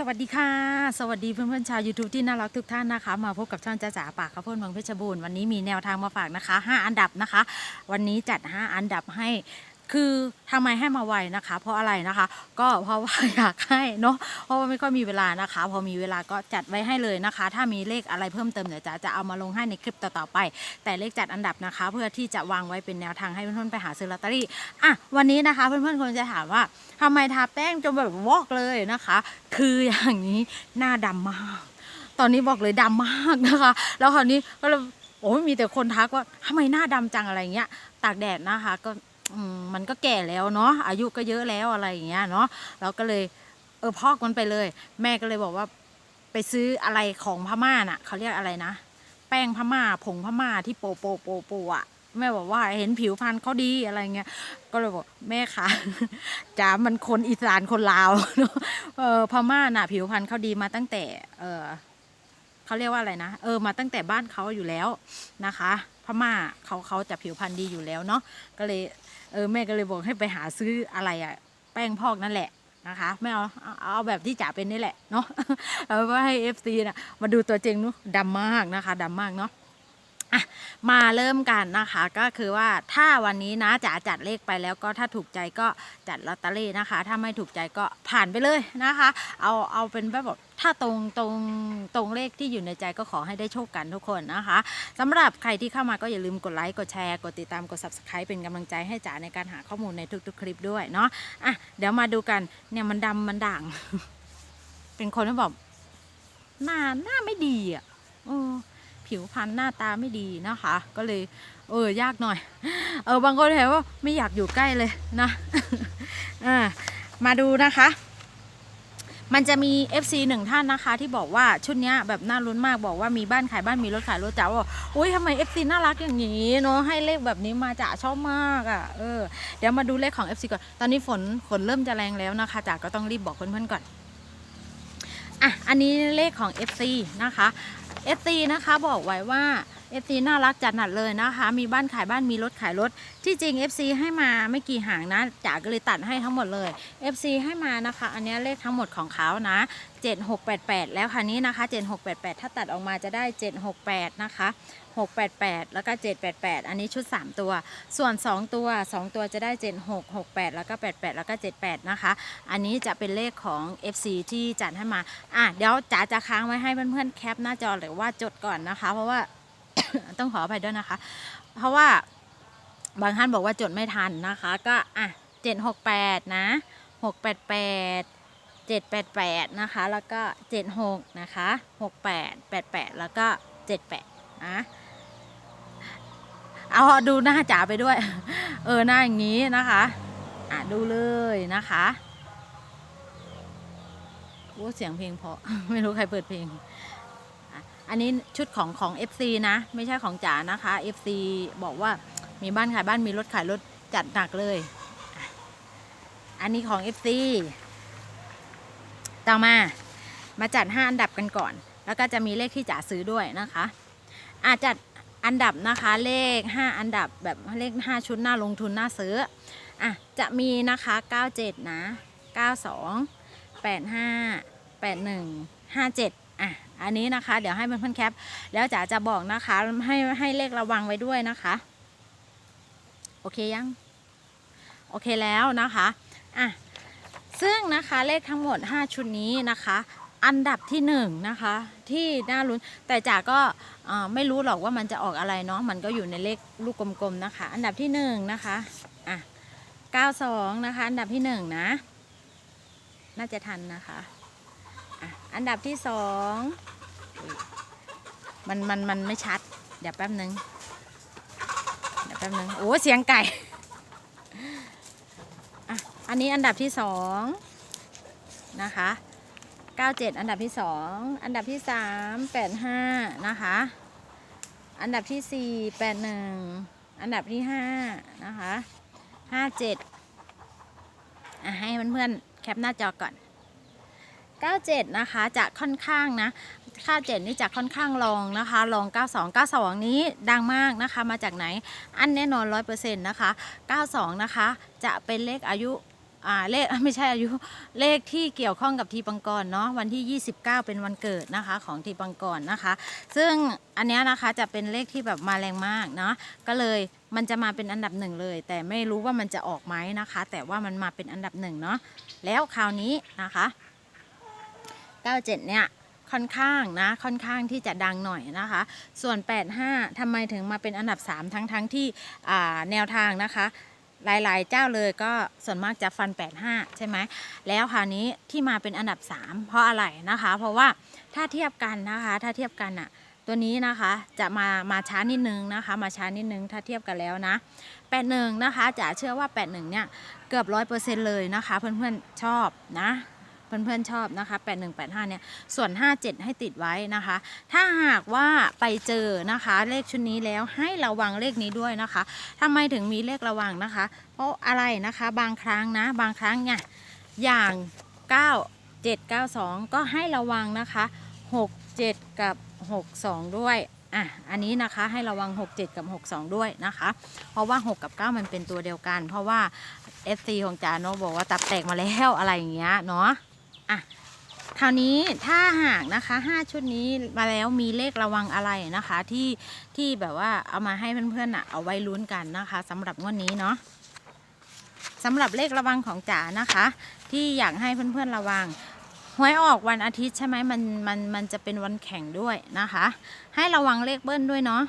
สวัสดีค่ะ สวัสดีเพื่อนๆชาว YouTube ที่น่ารักทุกท่านนะคะ มาพบกับช่องจ้าจ๋าปากข้าวโพดเมืองเพชรบูรณ์วันนี้มีแนวทางมาฝากนะคะ 5 อันดับนะคะ วันนี้จัด 5 อันดับให้ คือทำไมให้มาไวนะคะ เพราะอะไรนะคะ ก็เพราะว่าอยากให้เนาะเพราะว่าไม่ค่อยมีเวลานะคะ พอมีเวลาก็จัดไว้ให้เลยนะคะ ถ้ามีเลขอะไรเพิ่มเติมเดี๋ยวจ๋าจะเอามาลงให้ในคลิปต่อๆไป แต่เลขจัดอันดับนะคะ เพื่อที่จะวางไว้เป็นแนวทางให้เพื่อนๆไปหาซื้อลอตเตอรี่อะวันนี้นะคะ เพื่อนๆคงจะถามว่าทำไมทาแป้งจนแบบวอกเลยนะคะ คืออย่างนี้หน้าดำมาก ตอนนี้บอกเลยดำมากนะคะ แล้วคราวนี้ก็เลยโอ้ยมีแต่คนทักว่าทำไมหน้าดำจังอะไรเงี้ย ตากแดดนะคะ ก็ มันก็แก่แล้วเนาะอายุก็เยอะแล้วอะไรอย่างเงี้ยเนาะเราก็เลยเออพอกมันไปเลย แม่ก็เลยบอกว่าไปซื้ออะไรของพม่าน่ะเขาเรียกอะไรนะ แป้งพม่าผงพม่าที่โปโปโปโปอะแม่บอกว่าเห็นผิวพรรณเขาดีอะไรเงี้ย ก็เลยบอกแม่คะจ๋ามันคนอีสานคนลาวเออพม่าน่ะ ผิวพรรณเขาดีมาตั้งแต่ เออเขาเรียกว่าอะไรนะเออมาตั้งแต่บ้านเขาอยู่แล้วนะคะ พม่าเขาเขาจะผิวพรรณดีอยู่แล้วเนาะก็เลยเออแม่ก็เลยบอกให้ไปหาซื้ออะไรอะแป้งพอกนั่นแหละนะคะไม่เอาเอาแบบที่จ๋าเป็นนี่แหละเนาะเอาไว้ให้เอฟซีนะมาดูตัวจริงนู้ดำมากนะคะดำมากเนาะ อะมาเริ่มกันนะคะก็คือว่าถ้าวันนี้นะจ๋าจัดเลขไปแล้วก็ถ้าถูกใจก็จัดลอตเตอรี่นะคะ ถ้าไม่ถูกใจก็ผ่านไปเลยนะคะ เอาเอาเป็นแบบถ้าตรงตรงตรงเลขที่อยู่ในใจก็ขอให้ได้โชคกันทุกคนนะคะสำหรับใครที่เข้ามาก็อย่าลืมกดไลค์กดแชร์กดติดตามกด subscribe เป็นกำลังใจให้จ๋าในการหาข้อมูลในทุกๆ คลิปด้วยเนาะอะเดี๋ยวมาดูกันเนี่ยมันดำมันด่าง เป็นคนที่แบบหน้าหน้าไม่ดีอะเออ ผิวพรรณหน้าตาไม่ดีนะคะ ก็เลยเออยากหน่อย เออบางคนเห็นว่าไม่อยากอยู่ใกล้เลยนะอ่ามาดูนะคะ มันจะมี FC หนึ่งท่านนะคะ ที่บอกว่าชุดนี้แบบน่ารุ้นมากบอกว่ามีบ้านขายบ้านมีรถขายรถจ๋าบอกอุ้ยทำไม FC น่ารักอย่างนี้เนาะให้เลขแบบนี้มาจ๋าชอบมากอะ่ะเออเดี๋ยวมาดูเลขของ FC ก่อน ตอนนี้ฝนฝนเริ่มจะแรงแล้วนะคะจ๋าก็ต้องรีบบอกเพื่อนๆก่อนอะอันนี้เลขของ FC นะคะ เอตีนะคะบอกไว้ว่า FC น่ารักจัดหนัดเลยนะคะ มีบ้านขายบ้านมีรถขายรถ ที่จริง FC ให้มาไม่กี่หางนะจ๋าก็เลยตัดให้ทั้งหมดเลย FC ให้มานะคะ อันนี้เลขทั้งหมดของเขานะ 7688 แล้วคันนี้นะคะ 7688 ถ้าตัดออกมาจะได้ 768 นะคะ 688 แล้วก็ 788 อันนี้ชุด 3 ตัว ส่วน 2 ตัว 2 ตัวจะได้ 7668 แล้วก็ 88 แล้วก็ 78 นะคะ อันนี้จะเป็นเลขของ FC ที่จัดให้มา อะ เดี๋ยวจ๋าจะค้างไว้ให้เพื่อนๆแคปหน้าจอหรือว่าจดก่อนนะคะ เพราะว่า ต้องขออภัยด้วยนะคะ เพราะว่าบางท่านบอกว่าจดไม่ทันนะคะ ก็อะ768นะ688 788นะคะ แล้วก็76นะคะ68 88แปดแปดแล้วก็78นะเอาดูหน้าจ๋าไปด้วย เออหน้าอย่างนี้นะคะอะดูเลยนะคะโอ้เสียงเพลงเพราะไม่รู้ใครเปิดเพลง อันนี้ชุดของของ FC นะ ไม่ใช่ของจ๋านะคะ FC บอกว่ามีบ้านขายบ้านมีรถขายรถจัดหนักเลย อันนี้ของ FC ต่อมามาจัด 5 อันดับกันก่อน แล้วก็จะมีเลขที่จ๋าซื้อด้วยนะคะอาจัดอันดับนะคะเลข 5 อันดับแบบเลข 5 ชุดหน้าลงทุนหน้าซื้ออะจะมีนะคะ 97 นะ 92 85 81 57อะ อันนี้นะคะ เดี๋ยวให้เพื่อนๆแคป แล้วจ๋าจะบอกนะคะ ให้ให้เลขระวังไว้ด้วยนะคะ โอเคยัง โอเคแล้วนะคะอะซึ่งนะคะเลขทั้งหมด 5 ชุดนี้นะคะ อันดับที่1นะคะที่น่าลุ้นแต่จ๋าก็ไม่รู้หรอกว่ามันจะออกอะไรเนาะมันก็อยู่ในเลขลูกกลมๆนะคะ อันดับที่1นะคะอะ92 นะคะ อันดับที่ 1 นะ น่าจะทันนะคะ อันดับที่2อุ๊ยมันมันมันไม่ชัด เดี๋ยวแป๊บนึง เดี๋ยวแป๊บนึง โอ้เสียงไก่อะอันนี้อันดับที่สองนะคะ97 อันดับที่สองอันดับที่สาม85 นะคะ อันดับที่สี่81 อันดับที่ห้านะคะ 57อะให้เพื่อนๆแคปหน้าจอก่อน 97 นะคะจะค่อนข้างนะ97นี่จะค่อนข้างรองนะคะรอง92 92 นี้ดังมากนะคะ มาจากไหน อันแน่นอน 100%นะคะ 92 นะคะ จะเป็นเลขอายุอ่าเลขไม่ใช่อายุเลขที่เกี่ยวข้องกับทีปังกรเนาะวันที่ 29 เป็นวันเกิดนะคะของทีปังกรนะคะ ซึ่งอันนี้นะคะจะเป็นเลขที่แบบมาแรงมากเนาะก็เลยมันจะมาเป็นอันดับหนึ่งเลย แต่ไม่รู้ว่ามันจะออกไหมนะคะ แต่ว่ามันมาเป็นอันดับหนึ่งเนาะแล้วคราวนี้นะคะ 97 เนี่ยค่อนข้างนะค่อนข้างที่จะดังหน่อยนะคะ ส่วน 85ทำไมถึงมาเป็นอันดับ 3 ทั้งทั้งที่แนวทางนะคะ หลายๆ เจ้าเลยก็ส่วนมากจะฟัน 85 ใช่ไหมแล้วคราวนี้ที่มาเป็นอันดับ 3 เพราะอะไรนะคะ เพราะว่าถ้าเทียบกันนะคะ ถ้าเทียบกันอะตัวนี้นะคะจะมามาช้านิดนึงนะคะ มาช้านิดนึงถ้าเทียบกันแล้วนะ 81 นะคะจะเชื่อว่า 81 เนี่ยเกือบร้อยเปอร์เซ็นต์เลยนะคะ เพื่อนๆชอบนะ เพื่อนๆชอบนะคะ8185เนี่ยส่วน 57 ให้ติดไว้นะคะ ถ้าหากว่าไปเจอนะคะเลขชุดนี้แล้วให้ระวังเลขนี้ด้วยนะคะทำไมถึงมีเลขระวังนะคะ เพราะอะไรนะคะบางครั้งนะบางครั้งเนี่ยอย่าง 9 7 9 2 ก็ให้ระวังนะคะ 6 7 กับ 6 2 ด้วยอะอันนี้นะคะให้ระวัง 6 7 กับ 6 2 ด้วยนะคะ เพราะว่า 6 กับ 9 มันเป็นตัวเดียวกัน เพราะว่า FC ของจาโนบอกว่าตับแตกมาแล้วอะไรอย่างเงี้ยเนาะ อะคราวนี้ถ้าหากนะคะ 5 ชุดนี้มาแล้วมีเลขระวังอะไรนะคะ ที่ที่แบบว่าเอามาให้เพื่อนๆอะเอาไว้ลุ้นกันนะคะสำหรับงวดนี้เนาะสำหรับเลขระวังของจ๋านะคะ ที่อยากให้เพื่อนๆระวังหวยออกวันอาทิตย์ใช่ไหมมันมันมันจะเป็นวันแข่งด้วยนะคะ ให้ระวังเลขเบิ้ลด้วยเนาะ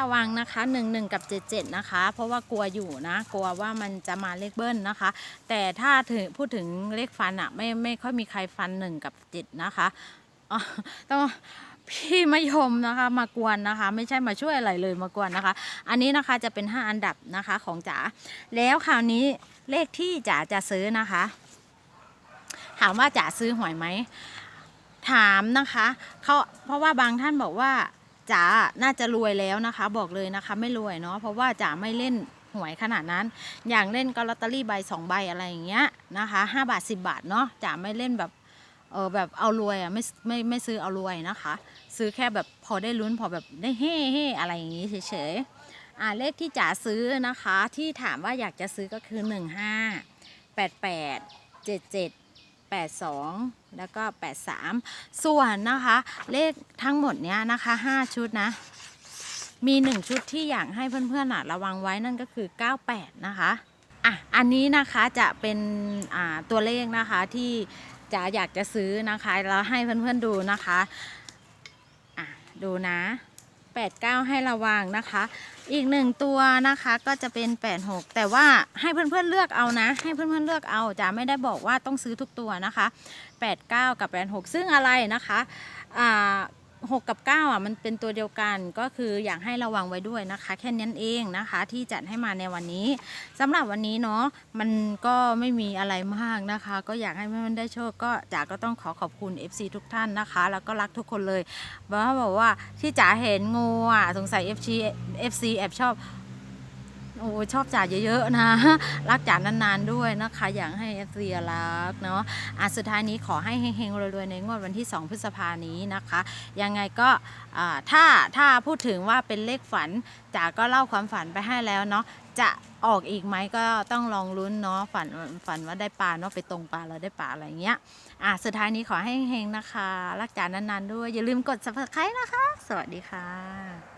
ระวังนะคะ 1 1 กับ 77 นะคะ เพราะว่ากลัวอยู่นะ กลัวว่ามันจะมาเลขเบิ้ลนะคะ แต่ถ้าถึงพูดถึงเลขฟันอะไม่ไม่ค่อยมีใครฟัน 1 กับ 7 นะคะต้องพี่มยมนะคะมากวนนะคะ ไม่ใช่มาช่วยอะไรเลยมากวนนะคะ อันนี้นะคะจะเป็น 5 อันดับนะคะของจ๋าแล้วคราวนี้เลขที่จ๋าจะซื้อนะคะ ถามว่าจ๋าซื้อหวยไหมถามนะคะเขาเพราะว่าบางท่านบอกว่า จ๋าน่าจะรวยแล้วนะคะ บอกเลยนะคะ ไม่รวยเนาะเพราะว่าจ๋าไม่เล่นหวยขนาดนั้น อย่างเล่นก็ลอตเตอรี่ใบสองใบอะไรอย่างเงี้ยนะคะห้าบาทสิบบาทเนาะจ๋าไม่เล่นแบบเออแบบเอารวยอะไม่ไม่ไม่ซื้อเอารวยนะคะ ซื้อแค่แบบพอได้ลุ้นพอแบบได้เฮ่เฮ่อะไรอย่างงี้เฉยๆอ่าเลขที่จ๋าซื้อนะคะ ที่ถามว่าอยากจะซื้อก็คือหนึ่งห้าแปดแปดเจ็ดเจ็ด 82 แล้วก็ 83 ส่วนนะคะ เลขทั้งหมดเนี้ยนะคะ 5 ชุดนะ มี 1 ชุดที่อยากให้เพื่อนๆอะระวังไว้นั่นก็คือ 98 นะคะอะอันนี้นะคะจะเป็นอ่าตัวเลขนะคะที่จะอยากจะซื้อนะคะแล้วให้เพื่อนๆดูนะคะอะดูนะ 89 ให้ระวังนะคะ อีกหนึ่งตัวนะคะก็จะเป็น 86 แต่ว่าให้เพื่อนๆเลือกเอานะ ให้เพื่อนๆเลือกเอาจะไม่ได้บอกว่าต้องซื้อทุกตัวนะคะ 89 กับ 86 ซึ่งอะไรนะคะอ่า 6 กับ 9 อะ มันเป็นตัวเดียวกันก็คืออยากให้ระวังไว้ด้วยนะคะ แค่นั้นเองนะคะที่จัดให้มาในวันนี้สำหรับวันนี้เนาะมันก็ไม่มีอะไรมากนะคะ ก็อยากให้เพื่อนได้โชคก็จ๋าก็ต้องขอขอบคุณ FC ทุกท่านนะคะ แล้วก็รักทุกคนเลยบอกว่าบอกว่าที่จ๋าเห็นงูอะสงสัย FC FC แอบชอบ โอ้ชอบจ๋าเยอะๆนะ รักจ๋านานๆด้วยนะคะ อยากให้ FC รักเนาะอะสุดท้ายนี้ขอให้เฮงๆรวยๆในงวดวันที่ 2 พฤษภานี้นะคะ ยังไงก็อ่าถ้าถ้าพูดถึงว่าเป็นเลขฝันจ๋าก็เล่าความฝันไปให้แล้วเนาะจะออกอีกไหมก็ต้องลองลุ้นเนาะฝันฝันว่าได้ปลาเนาะไปตรงปลาแล้วได้ปลาอะไรเงี้ยอะสุดท้ายนี้ขอให้เฮงๆนะคะ รักจ๋านานๆด้วยอย่าลืมกด subscribe นะคะ สวัสดีค่ะ